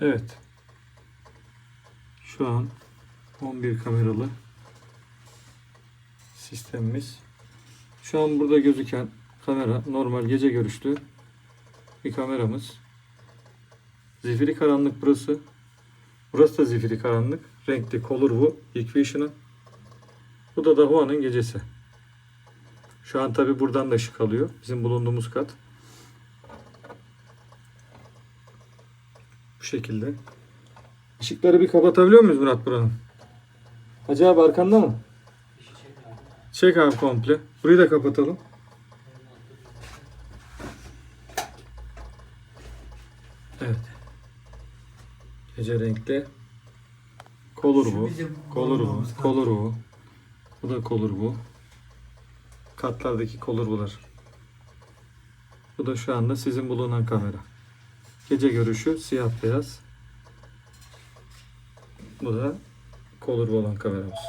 Evet. Şu an 11 kameralı sistemimiz. Şu an burada gözüken kamera normal gece görüşlü bir kameramız. Zifiri karanlık burası. Burası da zifiri karanlık. Renkli Color bu. Hikvision'ın. Bu da Dahua'nın gecesi. Şu an tabi buradan da ışık alıyor. Bizim bulunduğumuz kat. Bu şekilde. Işıkları bir kapatabiliyor muyuz Murat buranın? Hacı abi arkanda mı? Çek abi komple. Burayı da kapatalım. Evet. Gece renkli. Kolur bu. Kolur bu. Kolur bu. Bu da kolur bu. Katlardaki kolur bular. Bu da şu anda sizin bulunan kamera. Gece görüşü siyah beyaz. Bu da kolur olan kameramız.